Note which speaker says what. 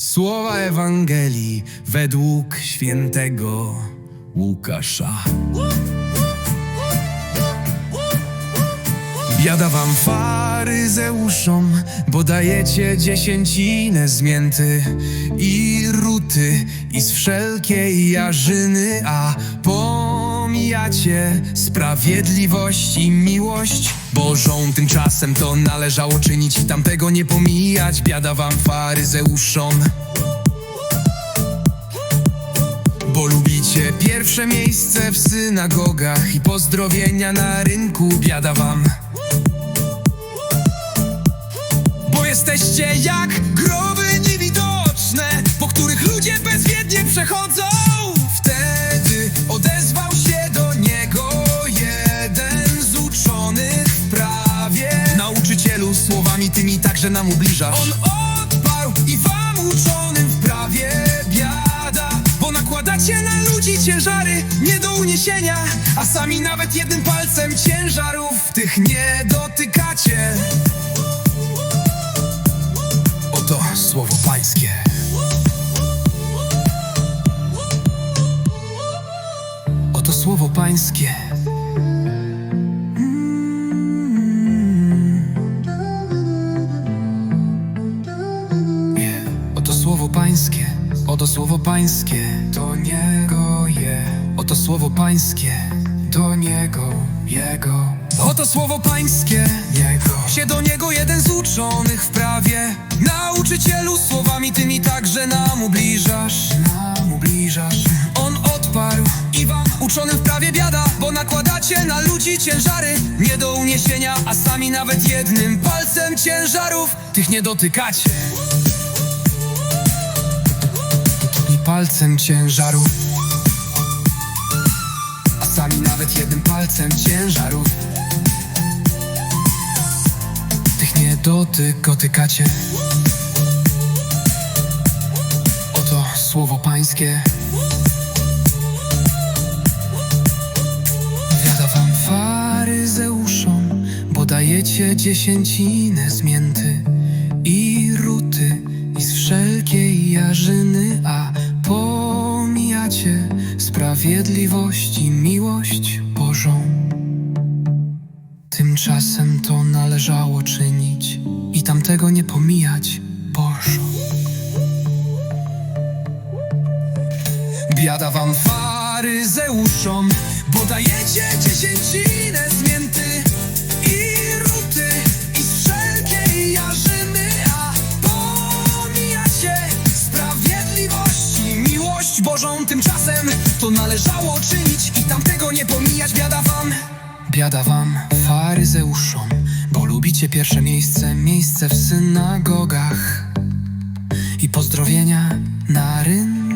Speaker 1: Słowa Ewangelii według świętego Łukasza. Biada wam faryzeuszom, bo dajecie dziesięcinę z mięty i ruty i z wszelkiej jarzyny, a sprawiedliwość i miłość Bożą. Tymczasem to należało czynić i tamtego nie pomijać. Biada wam faryzeuszom. Bo lubicie pierwsze miejsce w synagogach i pozdrowienia na rynku, biada wam. Bo jesteście jak groby niewidoczne, po których ludzie bezwiednie przechodzą. Także nam ubliżasz. On odparł i wam uczonym w prawie biada, bo nakładacie na ludzi ciężary nie do uniesienia, a sami nawet jednym palcem ciężarów tych nie dotykacie. Oto słowo pańskie. Oto słowo pańskie. Słowo pańskie. Oto słowo pańskie. Do niego je. Oto słowo pańskie. Do niego jego. Oto słowo pańskie. Jego. Się do niego jeden z uczonych w prawie. Nauczycielu słowami tymi także nam ubliżasz. Nam ubliżasz. On odparł i wam uczonym w prawie biada, bo nakładacie na ludzi ciężary nie do uniesienia, a sami nawet jednym palcem ciężarów tych nie dotykacie. Palcem ciężarów, a sami nawet jednym palcem ciężarów tych nie dotyk. Oto słowo pańskie. Wiada wam faryzeuszom, bo dajecie dziesięcinę z mięty i ruty sprawiedliwość i miłość Bożą. Tymczasem to należało czynić i tamtego nie pomijać, Bożo. Biada wam faryzeuszom, bo dajecie dziesięcinę to należało czynić i tamtego nie pomijać, biada wam. Biada wam, faryzeuszom, bo lubicie pierwsze miejsce, miejsce w synagogach i pozdrowienia na rynku.